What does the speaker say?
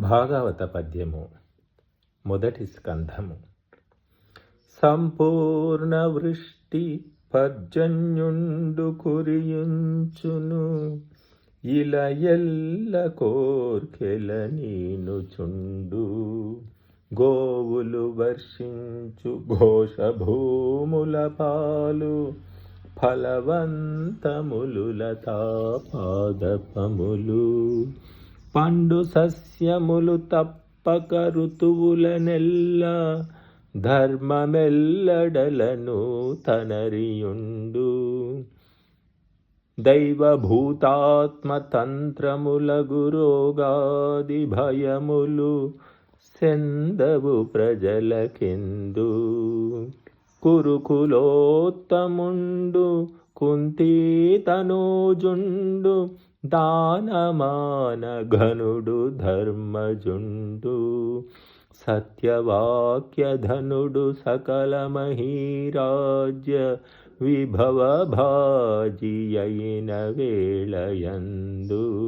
భాగవత పద్యము మొదటి స్కంధము. సంపూర్ణ వృష్టి పర్జన్యుండు కురియుంచును ఇలా ఎల్ల కోర్కెల నీనుచుండు. గోవులు వర్షించు ఘోషభూముల పాలు ఫలవంతములు లతాపాదపములు పండు సస్యములు తప్పక ఋతువులనెల్ల ధర్మమెల్లడలను తనరియుండు. దైవభూతాత్మ తంత్రముల గురోగాది భయములు సెందవు ప్రజలకెందు. కురుకులోత్తముండు కుంతీతనోజుండు దానమాన ఘనుడు ధర్మజుండు సత్యవాక్యధనుడు సకల మహీరాజ్య విభవ భాజి అయిన వేళయందు.